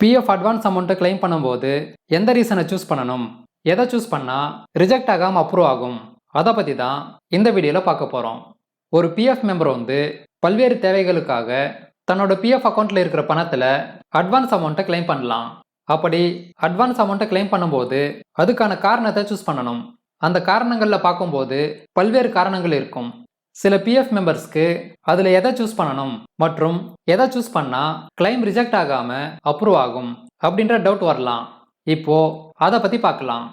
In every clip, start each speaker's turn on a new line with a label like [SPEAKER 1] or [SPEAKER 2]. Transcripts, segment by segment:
[SPEAKER 1] PF advance அமௌண்ட்டை claim பண்ணும்போது எந்த ரீசனை சூஸ் பண்ணணும்? எதை சூஸ் பண்ணால் ரிஜெக்ட் ஆகாமல் அப்ரூவ் ஆகும்? அதை பற்றி தான் இந்த வீடியோவில் பார்க்க போகிறோம் ஒரு பிஎஃப் மெம்பர் வந்து பல்வேறு தேவைகளுக்காக தன்னோட பிஎஃப் அக்கௌண்ட்டில் இருக்கிற பணத்தில் அட்வான்ஸ் அமௌண்ட்டை கிளைம் பண்ணலாம். அப்படி அட்வான்ஸ் அமௌண்ட்டை கிளைம் பண்ணும்போது அதுக்கான காரணத்தை சூஸ் பண்ணணும். அந்த காரணங்களில் பார்க்கும்போது பல்வேறு காரணங்கள் இருக்கும். சில பிஎஃப் மெம்பர்ஸ்க்கு அதில் எதை சூஸ் பண்ணணும்? மற்றும் எதை சூஸ் பண்ணால் கிளைம் ரிஜெக்ட் ஆகாமல் அப்ரூவ் ஆகும்? அப்படின்ற டவுட் வரலாம். இப்போது அதை பற்றி பார்க்கலாம்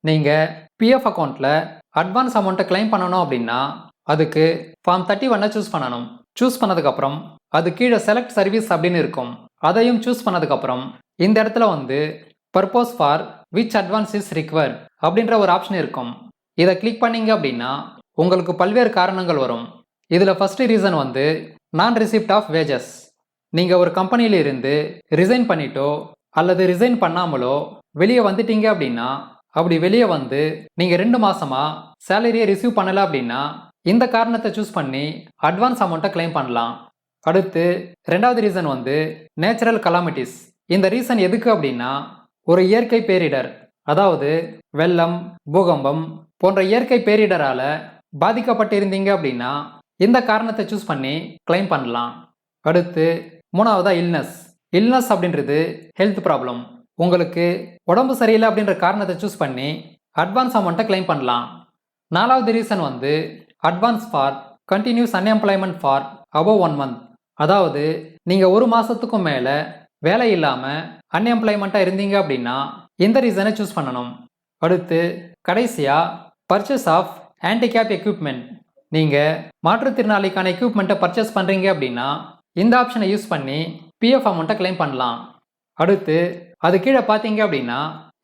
[SPEAKER 1] நீங்கள் பிஎஃப் அக்கௌண்ட்டில் அட்வான்ஸ் அமௌண்ட்டை கிளைம் பண்ணணும் அப்படின்னா அதுக்கு ஃபார்ம் தேர்ட்டி ஒன்னை சூஸ் பண்ணணும். சூஸ் பண்ணதுக்கப்புறம் அது கீழே செலக்ட் சர்வீஸ் அப்படின்னு இருக்கும். அதையும் சூஸ் பண்ணதுக்கப்புறம் இந்த இடத்துல வந்து purpose for which advance is required அப்படின்ற ஒரு ஆப்ஷன் இருக்கும். இதை கிளிக் பண்ணீங்க அப்படின்னா உங்களுக்கு பல்வேறு காரணங்கள் வரும். இதில் ஃபஸ்ட்டு ரீசன் வந்து நான் ரிசிப்ட் ஆஃப் வேஜஸ் நீங்கள் ஒரு கம்பெனியில இருந்து ரிசைன் பண்ணிட்டோ அல்லது ரிசைன் பண்ணாமலோ வெளியே வந்துட்டீங்க அப்படின்னா அப்படி வெளியே வந்து நீங்கள் ரெண்டு மாதமாக சேலரியை ரிசீவ் பண்ணலை அப்படின்னா இந்த காரணத்தை சூஸ் பண்ணி அட்வான்ஸ் அமௌண்ட்டை கிளைம் பண்ணலாம். அடுத்து ரெண்டாவது ரீசன் வந்து நேச்சுரல் கலாமிட்டிஸ் இந்த ரீசன் எதுக்கு அப்படின்னா ஒரு இயற்கை பேரிடர். அதாவது வெள்ளம் பூகம்பம் போன்ற இயற்கை பேரிடரால் பாதிக்கப்பட்டிருந்தீங்க அப்படின்னா இந்த காரணத்தை சூஸ் பண்ணி கிளைம் பண்ணலாம்? அடுத்து மூணாவதா இல்னஸ் இல்னஸ் அப்படின்றது ஹெல்த் ப்ராப்ளம் உங்களுக்கு உடம்பு சரியில்லை அப்படின்ற காரணத்தை சூஸ் பண்ணி அட்வான்ஸ் அமௌண்ட்டை கிளைம் பண்ணலாம். நாலாவது ரீசன் வந்து advance for continuous unemployment for above one month அதாவது நீங்கள் ஒரு மாதத்துக்கும் மேலே வேலை இல்லாமல் அன்எம்ப்ளாய்மெண்ட்டாக இருந்தீங்க அப்படின்னா இந்த ரீசனை சூஸ் பண்ணணும்? அடுத்து கடைசியாக பர்ச்சேஸ் ஆஃப் ஹேண்டிகேப் எக்யூப்மெண்ட் நீங்கள் மாற்றுத்திறனாளிக்கான எக்யூப்மெண்ட்டை பர்ச்சேஸ் பண்ணுறீங்க அப்படின்னா இந்த ஆப்ஷனை யூஸ் பண்ணி பிஎஃப் அமௌண்ட்டை கிளைம் பண்ணலாம். அடுத்து அது கீழே பார்த்தீங்க அப்படின்னா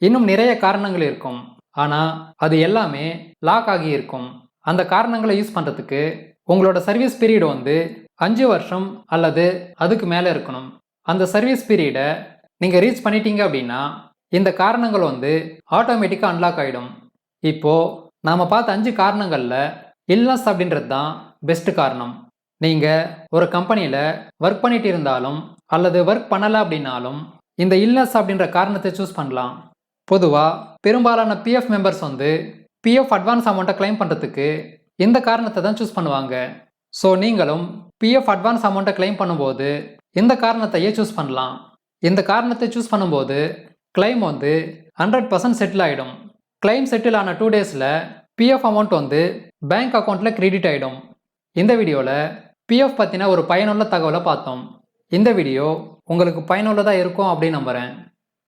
[SPEAKER 1] இன்னும் நிறைய காரணங்கள் இருக்கும். ஆனால் அது எல்லாமே லாக் ஆகி இருக்கும். அந்த காரணங்களை யூஸ் பண்ணுறதுக்கு உங்களோட சர்வீஸ் பீரியடு வந்து அஞ்சு வருஷம் அல்லது அதுக்கு மேலே இருக்கணும். அந்த சர்வீஸ் பீரியடை நீங்கள் ரீச் பண்ணிட்டீங்க அப்படின்னா இந்த காரணங்கள் வந்து ஆட்டோமேட்டிக்காக அன்லாக் ஆகிடும் இப்போது நாம் பார்த்த அஞ்சு காரணங்களில் இல்னஸ் அப்படின்றது தான் பெஸ்ட் காரணம். நீங்கள் ஒரு கம்பெனியில் ஒர்க் பண்ணிட்டு இருந்தாலும் அல்லது ஒர்க் பண்ணலை அப்படின்னாலும் இந்த இல்னஸ் அப்படின்ற காரணத்தை சூஸ் பண்ணலாம். பொதுவாக பெரும்பாலான பிஎஃப் மெம்பர்ஸ் வந்து பிஎஃப் அட்வான்ஸ் அமௌண்ட்டை கிளைம் பண்ணுறதுக்கு இந்த காரணத்தை தான் சூஸ் பண்ணுவாங்க. ஸோ நீங்களும் பிஎஃப் அட்வான்ஸ் அமௌண்ட்டை கிளைம் பண்ணும்போது இந்த காரணத்தையே சூஸ் பண்ணலாம். இந்த காரணத்தை சூஸ் பண்ணும்போது கிளைம் வந்து ஹண்ட்ரட் பர்சன்ட் செட்டில் ஆகிடும் கிளைம் செட்டில் ஆன டூ டேஸில் பிஎஃப் அமௌண்ட் வந்து பேங்க் அக்கௌண்ட்டில் கிரெடிட் ஆகிடும் இந்த வீடியோவில் பிஎஃப் பற்றின ஒரு பயனுள்ள தகவலை பார்த்தோம். இந்த வீடியோ உங்களுக்கு பயனுள்ளதாக இருக்கும் அப்படின்னு நம்புகிறேன்